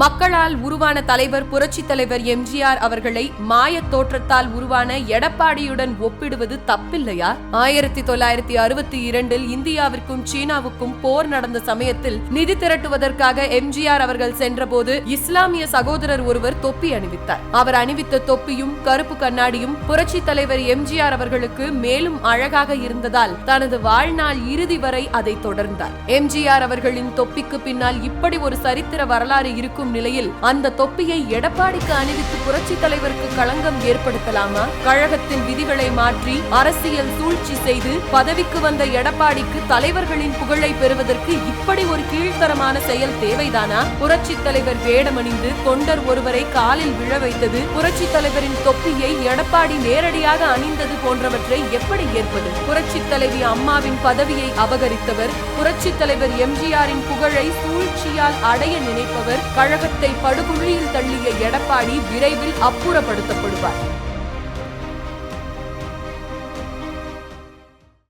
மக்களால் உருவான தலைவர் புரட்சி தலைவர் எம்ஜிஆர் அவர்களை மாயத் தோற்றத்தால் உருவான எடப்பாடியுடன் ஒப்பிடுவது தப்பில்லையா? ஆயிரத்தி தொள்ளாயிரத்தி அறுபத்தி இரண்டில் இந்தியாவிற்கும் சீனாவுக்கும் போர் நடந்த சமயத்தில் நிதி திரட்டுவதற்காக எம்ஜிஆர் அவர்கள் சென்றபோது இஸ்லாமிய சகோதரர் ஒருவர் தொப்பி அணிவித்தார். அவர் அணிவித்த தொப்பியும் கருப்பு கண்ணாடியும் புரட்சி தலைவர் எம்ஜிஆர் அவர்களுக்கு மேலும் அழகாக இருந்ததால் தனது வாழ்நாள் இறுதி வரை அதை தொடர்ந்தார். எம்ஜிஆர் அவர்களின் தொப்பிக்கு பின்னால் இப்படி ஒரு சரித்திர வரலாறு இருக்கும் இருக்கும் நிலையில் அந்த தொப்பியை எடப்பாடிக்கு அணிவித்து புரட்சி தலைவருக்கு களங்கம் ஏற்படுத்தலாமா? கழகத்தின் விதிகளை மாற்றி அரசியல் சூழ்ச்சி செய்து பதவிக்கு வந்த எடப்பாடிக்கு தலைவர்களின் புகழை பெறுவதற்கு இப்படி ஒரு கீழ்த்தரமான செயல் தேவைதானா? புரட்சி தலைவர் வேடமணிந்து தொண்டர் ஒருவரை காலில் விழ வைத்தது புரட்சி தலைவரின் தொப்பியை எடப்பாடி நேரடியாக அணிந்தது போன்றவற்றை எப்படி ஏற்பது? புரட்சி தலைவி அம்மாவின் பதவியை அபகரித்தவர் புரட்சி தலைவர் எம்ஜிஆரின் புகழை சூழ்ச்சியால் அடைய நினைப்பவர் கழகத்தை படுகுழியில் தள்ளிய எடப்பாடி விரைவில் அப்புறப்படுத்தப்படுவார்.